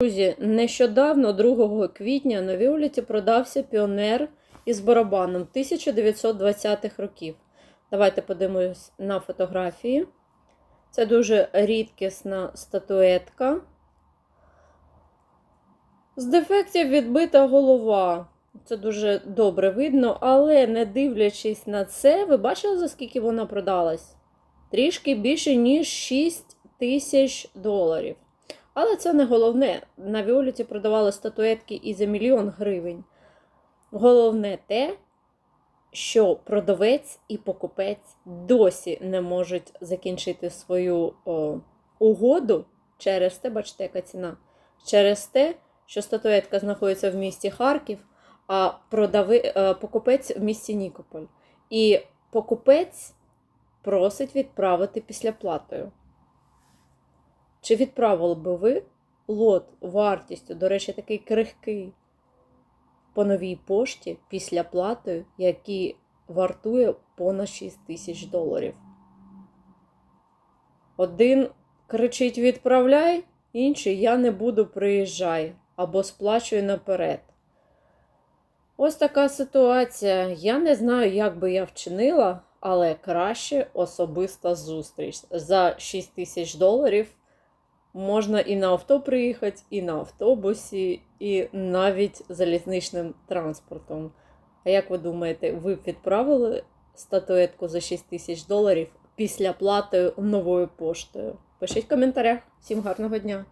Друзі, нещодавно, 2 квітня, на Віоліті продався піонер із барабаном 1920-х років. Давайте подивимось на фотографії. Це дуже рідкісна статуетка. З дефектів відбита голова. Це дуже добре видно, але не дивлячись на це, ви бачили, за скільки вона продалась? Трішки більше, ніж 6 тисяч доларів. Але це не головне. На Віоліті продавали статуетки і за мільйон гривень. Головне те, що продавець і покупець досі не можуть закінчити свою о, угоду через те, бачите, яка ціна. Через те, що статуетка знаходиться в місті Харків, а продави, е, покупець в місті Нікополь. І покупець просить відправити післяплатою. Чи відправили би ви лот вартістю, до речі, такий крихкий, по новій пошті після плати, який вартує понад 6 тисяч доларів? Один кричить відправляй, інший я не буду приїжджай або сплачую наперед. Ось така ситуація. Я не знаю, як би я вчинила, але краще особиста зустріч. За 6 тисяч доларів можна і на авто приїхати, і на автобусі, і навіть залізничним транспортом. А як ви думаєте, ви б відправили статуетку за 6 тисяч доларів після плати новою поштою? Пишіть в коментарях. Всім гарного дня!